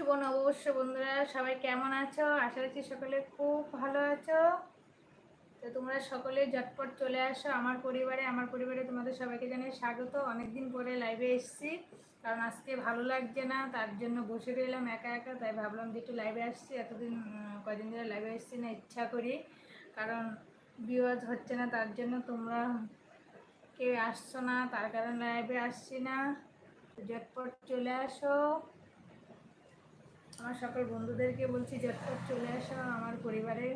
শুভ নববর্ষ বন্ধুরা, সবাই কেমন আছো? আশা রাখছি সকলে খুব ভালো আছো। তো তোমরা সকলে ঝটপট চলে আসো আমার পরিবারে। আমার পরিবারে তোমাদের সবাইকে জানিয়ে স্বাগত। অনেকদিন পরে লাইভে এসেছি, কারণ আজকে ভালো লাগছে না, তার জন্য বসে রইলাম একা একা, তাই ভাবলাম যে একটু লাইভে আসছি। এতদিন কদিন ধরে লাইভে এসেছি না, ইচ্ছা করি, কারণ বিওয়াজ হচ্ছে না, তার জন্য তোমরা কেউ আসছো না, তার কারণে লাইভে আসছি না। ঝটপট চলে আসো। আমার সকল বন্ধুদেরকে বলছি ঝটপট চলে আসো আমার পরিবারে।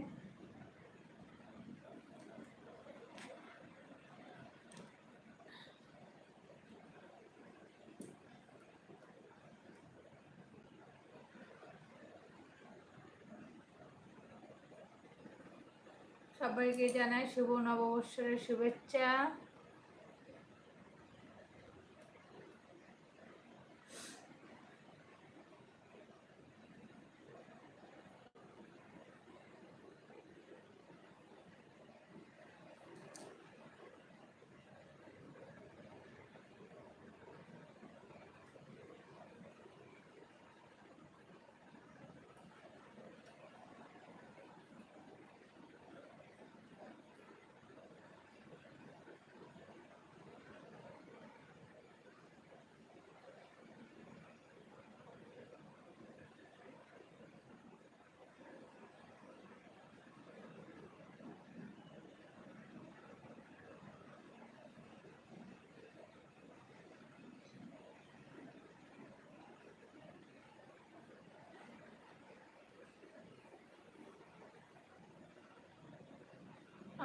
সবাইকে জানাই শুভ নববৎসরের শুভেচ্ছা।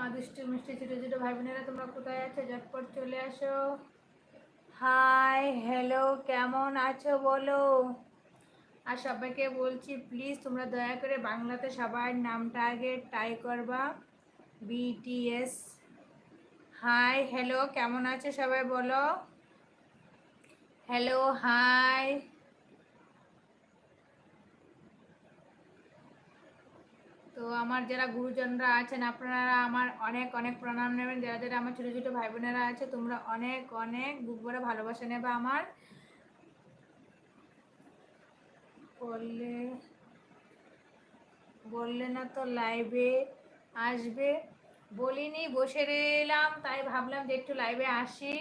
দুষ্টু মিষ্টি ছোটো ছোটো ভাই বোনেরা তোমরা কোথায় আছো? ঝটপট চলে আসো। হাই হ্যালো কেমন আছো বলো? আর সবাইকে বলছি প্লিজ তোমরা দয়া করে বাংলাতে সবার নামটা আগে ট্রাই করবা। বিটিএস হাই হ্যালো কেমন আছো সবাই বলো? হ্যালো হাই তো আমার যারা গুরুজনরা আছেন, আপনারা আমার অনেক অনেক প্রণাম নেবেন। যারা যারা আমার ছোটো ছোটো ভাই বোনেরা আছে, তোমরা অনেক অনেক বুক ভরে ভালোবাসা নেবে আমার। বললে বললে না তো লাইভে আসবে। বলিনি, বসে রইলাম, তাই ভাবলাম যে একটু লাইভে আসি।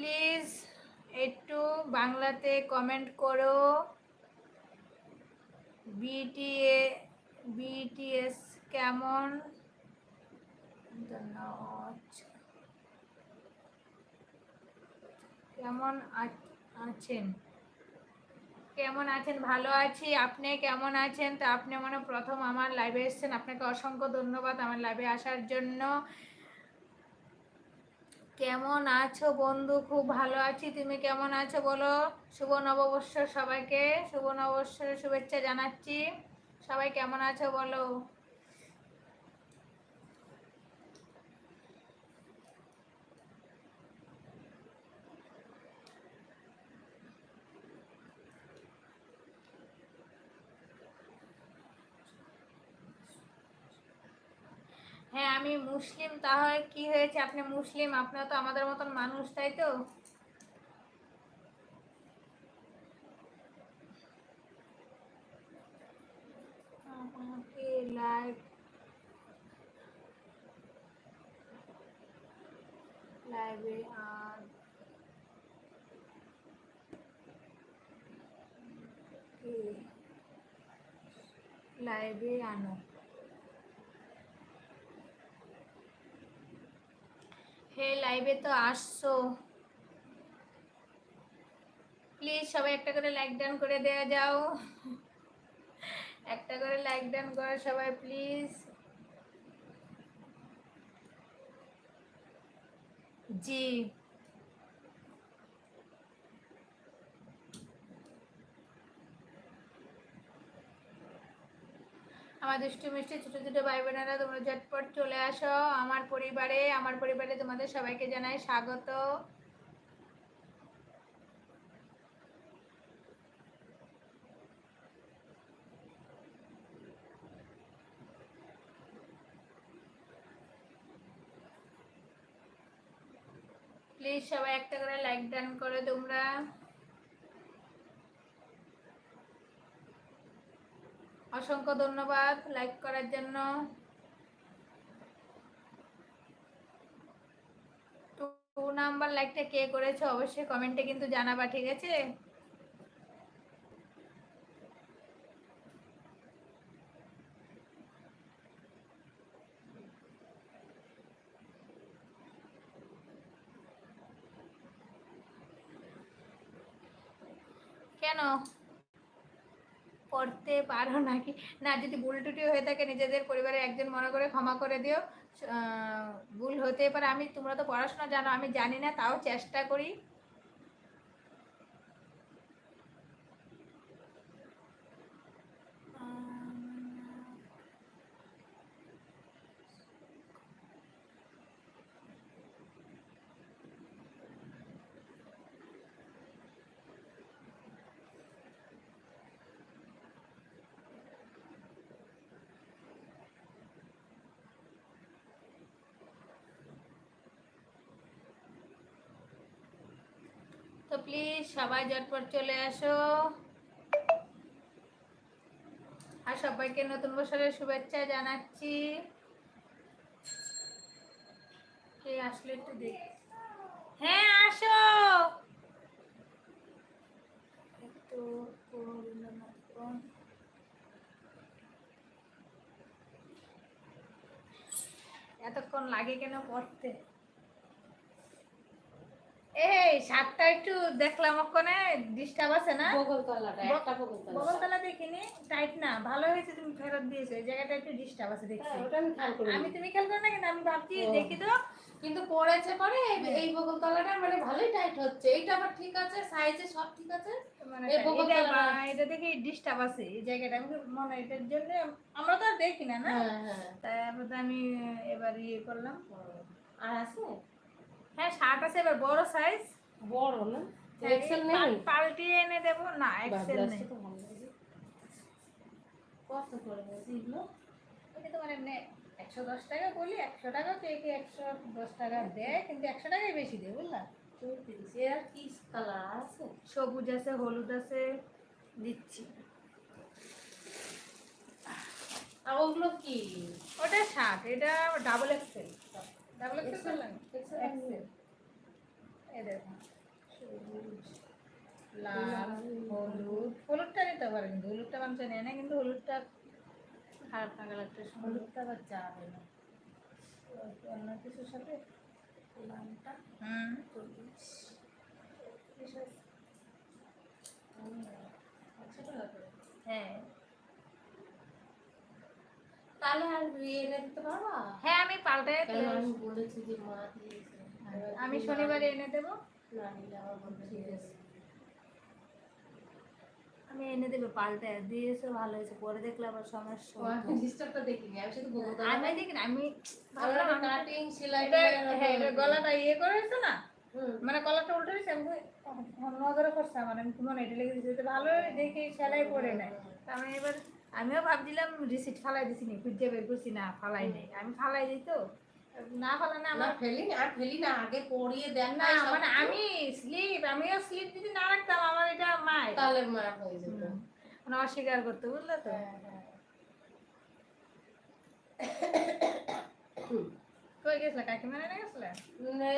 প্লিজ একটু বাংলাতে কমেন্ট করো। বিটিএ বিটিএস কেমন? কেমন আছেন? কেমন আছেন? ভালো আছি। আপনি কেমন আছেন? তো আপনি মানে প্রথম আমার লাইভে এসেছেন। আপনাকে অসংখ্য ধন্যবাদ আমার লাইভে আসার জন্য। কেমন আছো বন্ধু? খুব ভালো আছি। তুমি কেমন আছো বলো? শুভ নববর্ষ সবাইকে। শুভ নববর্ষের শুভেচ্ছা জানাচ্ছি। সবাই কেমন আছো বলো হ্যাঁ আমি মুসলিম, তাহলে কি হয়েছে? আপনি মুসলিম, আপনার তো আমাদের মতন মানুষ, তাই তো? আমাকে লাইভ লাইভে আর লাইভে আনো। লাইভে তো আসছো। প্লিজ সবাই একটা করে লাইক ডান করে দেওয়া যাও। একটা করে লাইক ডান করো সবাই প্লিজ জি। আমার দুষ্টু মিষ্টি ছোটো ছোটো ভাই বোনেরা তোমরা ঝটপট চলে আসো আমার পরিবারে। আমার পরিবারে তোমাদের সবাইকে জানাই স্বাগত। প্লিজ সবাই একটা করে লাইক ডান করে তোমরা। অসংখ্য ধন্যবাদ লাইক করার জন্য। টু নাম্বার লাইকটা কে করেছে অবশ্যই কমেন্টে কিন্তু জানাবা, ঠিক আছে কেন পড়তে পারো নাকি? না, যদি ভুল টুটি হয়ে থাকে, নিজেদের পরিবারের একজন মনে করে ক্ষমা করে দিও। ভুল হতে পারে। আমি, তোমরা তো পড়াশোনা জানো, আমি জানি না, তাও চেষ্টা করি। প্লিজ সবাই ঝটপট চলে আসো। আর সবাইকে নতুন বছরের শুভেচ্ছা জানাচ্ছি। কে আসলে একটু দেখ হ্যাঁ আসো। একটু এতক্ষণ লাগে কেন পড়তে? এই সাতটা একটু দেখলাম ওখানে ডিস্টার্ব আছে না? বগলতলাটা একটা বগলতলা। বগলতলা দেখিনি টাইট না। ভালো হয়েছে তুমি ফেরত দিয়েছ এই জায়গাটা একটু ডিস্টার্ব আছে দেখছি। হ্যাঁ, ওটা আমি খেয়াল করি আমি তুমি খেয়াল করো না কিন্তু আমি ভাবছি দেখি তো। কিন্তু পড়েছে পরে এই- এই বগলতলাটা মানে ভালোই টাইট হচ্ছে। এইটা আবার ঠিক আছে? সাইজে সব ঠিক আছে? মানে এই এটা বগলতলা- এটা দেখি ডিস্টার্ব আছে এই জায়গাটা। আমি মনে এটার জন্য আমরা তো আর দেখি না না? হ্যাঁ হ্যাঁ। তাই আমি এবার ইয়ে করলাম। আর আছে? হ্যাঁ শার্ট আছে এবার বড় সাইজ বড় না? এক্সেল নেই? পাল্টিয়ে এনে দেবো। না এক্সেল নেই। কত করে হয়েছে এগুলো? তোমার এমনি একশো দশ টাকা বলি একশো টাকা কে কে একশো দশ টাকা দেয় কিন্তু একশো টাকাই বেশি দেয় বুঝলা? আর কি কালার আছে? সবুজ আছে হলুদ আছে দিচ্ছি। আর ওগুলো কি? ওটা শার্ট এটা double XL double XL Excel? XL এই দেখো। লাল হলুদ। হলুদটা নিতে পারে কিন্তু হলুদটা মানুষ নেয় না কিন্তু হলুদটা খারাপ না কালারটা হলুদটা আবার যাবে না। অন্য কিছুর সাথে লালটা হুম। করে হ্যাঁ। তাহলে আর ইয়ে এনে দিতে পারবা হ্যাঁ আমি পাল্টে আমি বলেছি যে মা দিয়েছে আমি শনিবারে এনে দেবো। না নিলে আবার বলবে ঠিক আছে। আমি এনে দেবো পাল্টে। দিয়েছে ভালো হয়েছে। পরে দেখলে আবার সমস্যা ডিস্টার্বটা দেখিনি। আমি শুধু বলতে আমি দেখি না আমি ভাবলাম কাটিং সেলাই হ্যাঁ গলাটা ইয়ে করেছে না? মানে গলাটা উল্টে দিয়েছে। আমি নজরে করছে আমার। আমি মনে এটা লেগে দিয়েছে। ভালো দেখি সেলাই পড়ে নেয়। আমি এবার আমিও ভাবছিলাম রিসিট ফালাই দিছি নি খুঁজে বের করছি না ফালাই নেই। আমি ফালাই দিই তো না ফালানে না আমার ফেলি না আর ফেলি না আগে পরিয়ে দেন না না মানে আমি স্লিপ আমিও স্লিপ যদি না রাখতাম আমার এটা মায় তাহলে মা হয়ে যেত। মানে অস্বীকার করতে বুঝলে তো? হ্যাঁ, হ্যাঁ। কই গেছিলে কাকিমা এনে গেছিলে?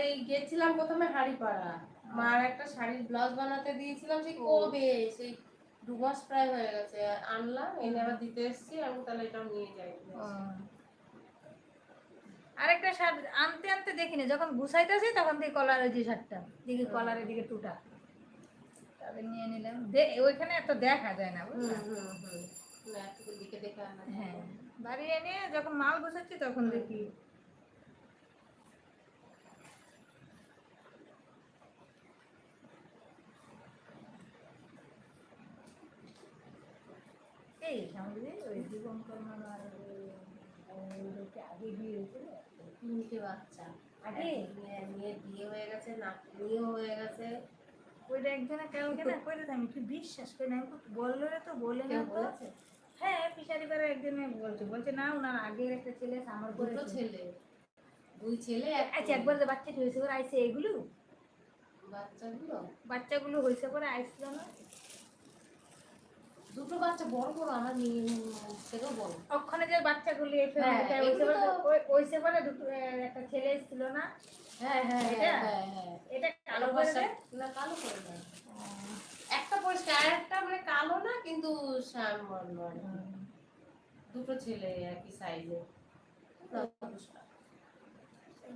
এই গেছিলাম প্রথমে হাড়িপাড়া। মার একটা শাড়ির ব্লাউজ বানাতে দিয়েছিলাম সেই কবে? সেই দু মাস প্রায় হয়ে গেছে আনলাম এনে আবার দিতে এসেছি আমি তাহলে এটাও নিয়ে যাই। আরেকটা শার্ট আনতে আনতে দেখিনি যখন গুছাইতেছি তখন দেখি কলারের যে শার্টটা দেখি কলারের দিকে টুটা। তাদের নিয়ে নিলাম। দে ওইখানে এত দেখা যায় না না দেখে হ্যাঁ বাড়ি এনে যখন মাল গুছাচ্ছি তখন দেখি এই সামনে ওই আগে বিয়ে হয়েছিল তিনটে বাচ্চা। আগে? মেয়ে মেয়ে বিয়ে হয়ে গেছে নাতনিও হয়ে গেছে। ওইটা একজনে কালকে না করে আমি কি বিশ্বাস করি না আমি বলল রে তো বলে না তো। হ্যাঁ একজনে বলছে বলছে না ওনার আগের একটা ছেলে আমার দুটো ছেলে। দুই ছেলে আচ্ছা একবার যে বাচ্চাটি হয়েছে ওরা আইসে এগুলো? বাচ্চাগুলো? বাচ্চাগুলো হয়েছে পরে আসছিল না? দুটো বাচ্চা বড় বড় আমার মেয়ে থেকেও বড়। ওখানে যে বাচ্চাগুলি হ্যাঁ, ওই- বলে দুটো একটা ছেলে এসেছিল না? হ্যাঁ হ্যাঁ হ্যাঁ হ্যাঁ এটা কালো কালো বাচ্চা না কালো করে দেয় একটা পরিষ্কার একটা মানে কালো না কিন্তু। দুটো ছেলে একই সাইজে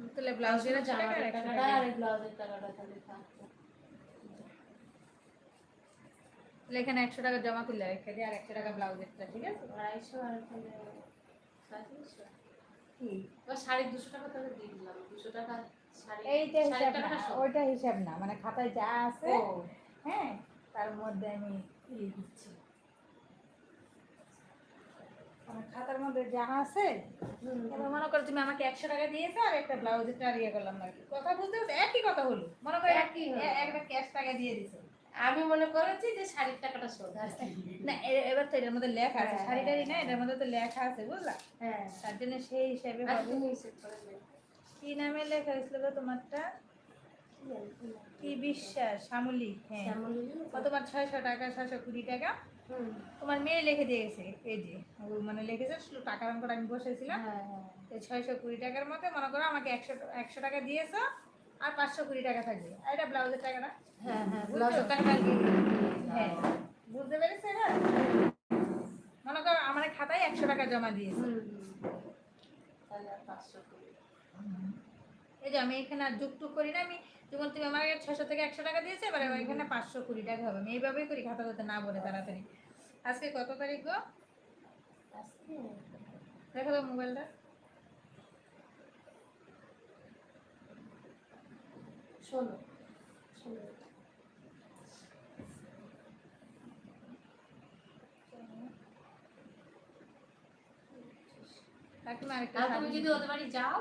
তাহলে ব্লাউজের জামার টাকা আর একশো টাকাটা আর ব্লাউজের টাকাটা তাহলে থাকতো তাহলে এখানে একশো টাকা জমা করলে রেখে দিয়ে আর একশো টাকা ব্লাউজেরটা ঠিক আছে? আড়াইশো আর সাড়ে দুশো টাকা তাহলে দিয়ে দিলাম। দুশো টাকা সাড়ে এইটা হিসাব না ওইটা হিসাব না মানে খাতায় যা আছে হ্যাঁ তার মধ্যে আমি দিয়ে দিচ্ছি। খাতার মধ্যে যা আছে মনে করো তুমি আমাকে একশো টাকা দিয়েছ আর একটা ব্লাউজের ইয়ে করলাম না কথা বুঝতে পারছ একই কথা হলো। মনে করো একই একটা ক্যাশ টাকা দিয়ে দিছো আমি মনে করেছি যে শাড়ির টাকাটা শোধ কি। না এবার তো এটার মধ্যে লেখা আছে হ্যাঁ, হ্যাঁ, না এটার মধ্যে তো লেখা আছে বুঝলা? হ্যাঁ। তার জন্য সেই হিসাবে দেবে। কি নামে লেখা হয়েছিল তোমারটা? কি বিশ্বাস? শ্যামলী হ্যাঁ। ও তোমার ছয়শো টাকা ছয়শো কুড়ি টাকা? তোমার মেয়ে লিখে দিয়েছে এই যে মানে লিখেছে শুধু টাকার অঙ্কটা আমি বসেছিলাম। হ্যাঁ, হ্যাঁ। এই ছয়শো কুড়ি টাকার মধ্যে মনে করো আমাকে একশো একশো টাকা দিয়েছ আর পাঁচশো কুড়ি টাকা থাকবে। আর এটা ব্লাউজের টাকাটা হ্যাঁ, হ্যাঁ, ব্লাউজের টাকাটা হ্যাঁ। বুঝতে পেরেছে মনে করো আমার খাতায় একশো টাকা জমা দিয়েছে। এই যে আমি এখানে আর যুগ টুক করি না আমি যেমন তুমি আমাকে ছশো থেকে একশো টাকা দিয়েছে এবার আমার এখানে পাঁচশো কুড়ি টাকা হবে। আমি এইভাবেই করি খাতা করতে না বলে তাড়াতাড়ি। আজকে কত তারিখ গো? দেখো তো মোবাইলটা। শোনো শোনো কাকিমা আরেকটা তুমি যদি ওদের বাড়ি যাও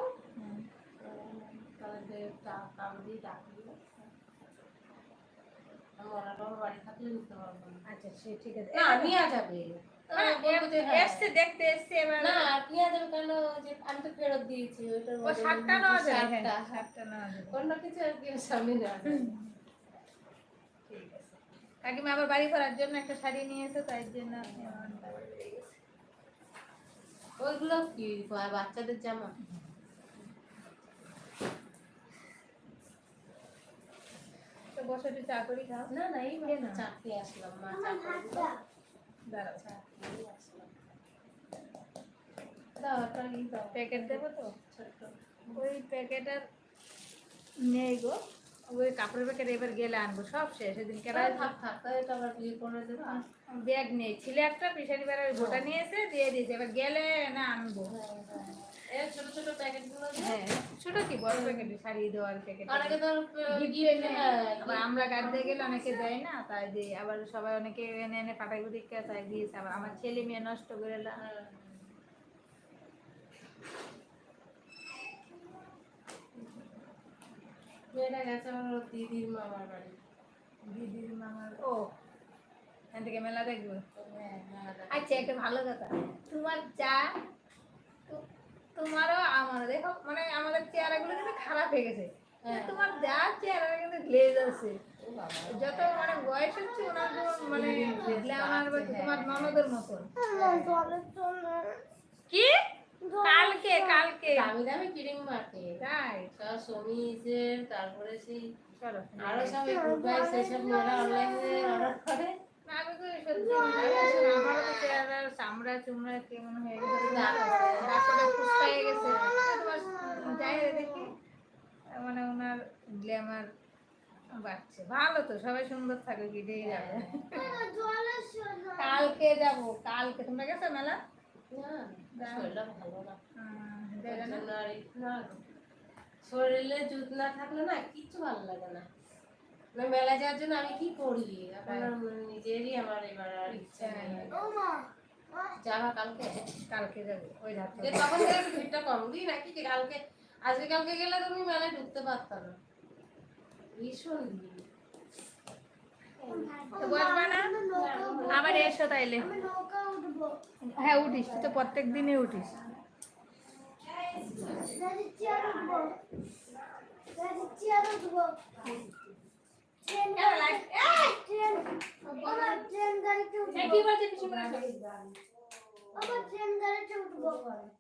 তাহলে দিয়ে ডাকবি। বাড়ি থাকলে নিতে পারব আচ্ছা সে ঠিক আছে। না নিয়ে যাবে। এসছে দেখতে এসছে এবার না নিয়ে যাবে কেন যে আমি তো ফেরত দিয়েছি ওইটার ও বদলে নেওয়া যাবে শার্টটা। হ্যাঁ, নেওয়া যাবে অন্য কিছু আর কি সামনে নেওয়া যাবে। কাকিমা আবার বাড়ি করার জন্য একটা শাড়ি নিয়ে এসে তাই জন্য। ওইগুলো কি বাচ্চাদের জামা তো বসে চা করি খাও না না এই? চাকরি আসলাম মা চাকরি প্যাকেট দেবো তো? ওই প্যাকেটের নেই গো। ওই কাপড়ের প্যাকেট এবার গেলে আনব সব শেষ সেদিন কেনা থাক থাক তাহলে তো আবার বিয়ে করে দেবো। ব্যাগ নেই ছিল একটা পিসারি বেড়া ওই ভোটা নিয়ে এসে দিয়ে দিয়েছে এবার গেলে না আনব। এই ছোট ছোট হ্যাঁ ছোট কি বড় প্যাকেট শাড়ি দেওয়ার প্যাকেট অনেকে তো হ্যাঁ আবার আমরা কাটতে গেলে অনেকে দেয় না তাই দিই। আবার সবাই অনেকে এনে এনে পাটাই দিকে তাই দিয়েছে। আবার আমার ছেলে মেয়ে নষ্ট করে না হ্যাঁ। মেয়েটা গেছে আমার দিদির মামার বাড়ি। দিদির মামার ও। এখান থেকে মেলা দেখব? হ্যাঁ হ্যাঁ আচ্ছা একটা ভালো কথা। তোমার চা তো- তোমারও আমারও দেখো মানে আমাদের চেহারাগুলো কিন্তু খারাপ হয়ে গেছে। তোমার যা চেহারা কিন্তু গ্লেজ আছে। যত মানে বয়স হচ্ছে ওনার মানে গ্ল্যামার তোমার ননদের মতন। কি? কালকে কালকে। দামি দামি ক্রিম মাখে তাই। সব সমিজের তারপরে সেই আরও সব সেসব অনলাইনে অর্ডার করে। আমি তো সত্যি আমারও তো চেহারার চামড়া চুমড়া কেমন হয়ে গেছে ডাক্তারে ফুসকাই গেছে। যাই দেখি। মানে ওনার গ্ল্যামার বাড়ছে। ভালো তো সবাই সুন্দর থাকে যাবে। কালকে যাব কালকে। তোমরা গেছো মেলা? না শরীরটা ভালো না। না? শরীরে জুত না থাকলে না কিচ্ছু ভালো লাগে না। মানে মেলা যাওয়ার জন্য আমি কি করি? এখন নিজেরই আমার এবার আর ইচ্ছা নেই। যাবা কালকে? কালকে যাব ওই রাত্রে। তখন ভিড়টা কম। দিই নাকি যে কালকে আজকে কালকে গেলে তুমি মেলায় ঢুকতে পারতাম না। ভীষণ ভিড়। তো না? আবার এসো তাইলে। হ্যাঁ উঠিস তুই তো প্রত্যেক দিনই উঠিস। কেন লাইভ এই! এই কি বলছে পিসিমণি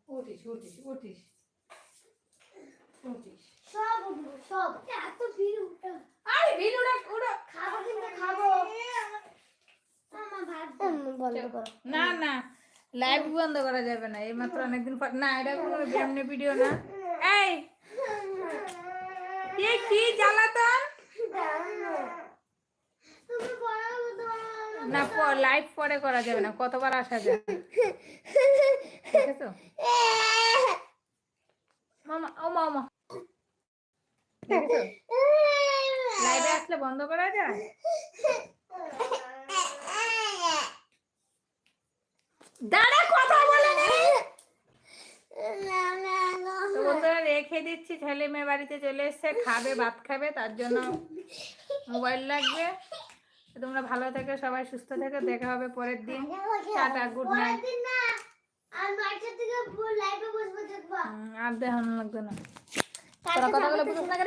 উঠিস উঠিস উঠিস উঠিস আরে উড়া উড়া বন্ধ করো না না লাইভ বন্ধ করা যাবে না এই মাত্র অনেকদিন পর না এটা কোনো এমনি ভিডিও না। এই! এ কি জ্বালাতন না লাইভ পরে করা যাবে না কতবার আসা যায়? দেখেছ? মামা ও মামা। দেখেছ? লাইভে আসলে বন্ধ করা যায়? দাঁড়া কথা বলে। বন্ধুরা রেখে দিচ্ছি। ছেলে মেয়ে বাড়িতে চলে এসছে খাবে ভাত খাবে তার জন্য মোবাইল লাগবে। তোমরা ভালো থেকো সবাই সুস্থ থেকো। দেখা হবে পরের দিন। টাটা গুড নাইট আর দেখানো লাগবে না। তোরা কথাগুলো না করে